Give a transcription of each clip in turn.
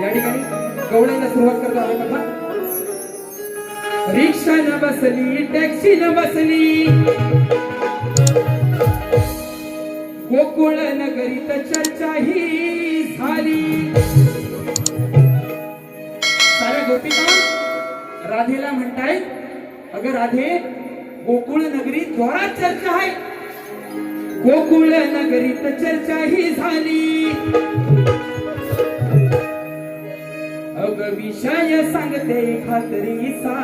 या ठिकाणी गवळायला सुरुवात करतो रिक्षा न बसली टॅक्सी न बसली. गोकुळ नगरीत चर्चा ही झाली साऱ्या गोपिका राधेला म्हणताय अगं राधे गोकुळ नगरीत जोरात चर्चा आहे. गोकुळ नगरीत चर्चा ही झाली. अग विषय सांगते खात्रीचा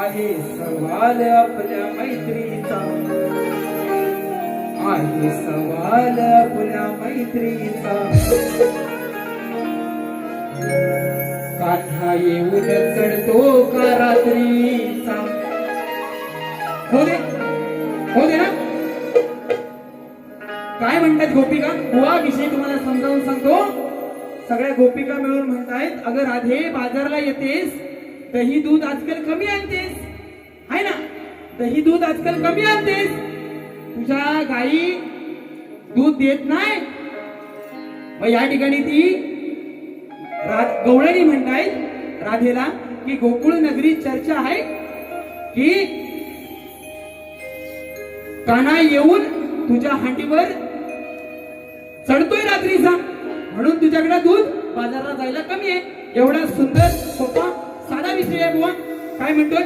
आहे सवाल आपल्या मैत्रीचा. नाही सवाल आपल्या मैत्रीचा. काठा येऊन चढतो का रात्रीचा? हो दे हो दे ना? काय म्हणतात गोपिका? बुवा विषय तुम्हाला समजावून सांगतो. सगळ्या गोपिका मिळून म्हणतायत अगं राधे बाजारला येतेस? दही दूध आजकाल कमी आणतेस. आहे ना? दही दूध आजकाल कमी आणतेस? तुझ्या गाई दूध देत नाही? मग या ठिकाणी ती गवळणी म्हणताय राधेला की गोकुळ नगरी चर्चा आहे की काना येऊन तुझ्या हांडीवर चढतोय रात्रीचा. म्हणून तुझ्याकडे दूध बाजाराला जायला कमी आहे. एवढा सुंदर सोपा साधा विषय आहे बुवा. काय म्हणतोय?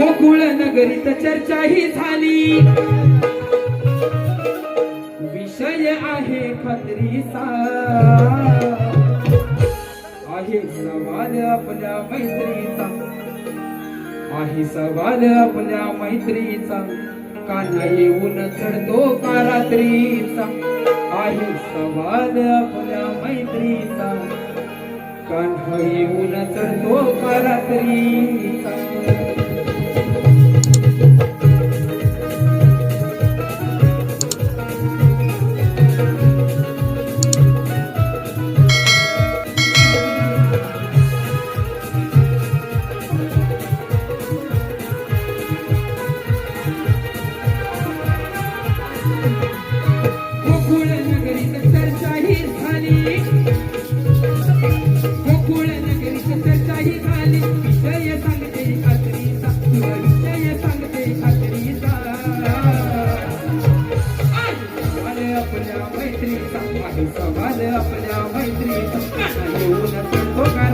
गोकुळ नगरीत चर्चा ही झाली. विषय आहे खत्रीचा आहे सवाल आपल्या मैत्रीचा. आहे सवाल आपल्या मैत्रीचा. कान्हा येऊन चढतो का रात्रीचा? आहे सवाल आपल्या मैत्रीचा. कान्हा येऊन चढतो का रात्रीचा? आपल्या मैत्रीचा आहे सवाल आपल्या मैत्रीचा येऊन का?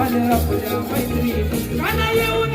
काल आपल्या मैत्री काना येऊन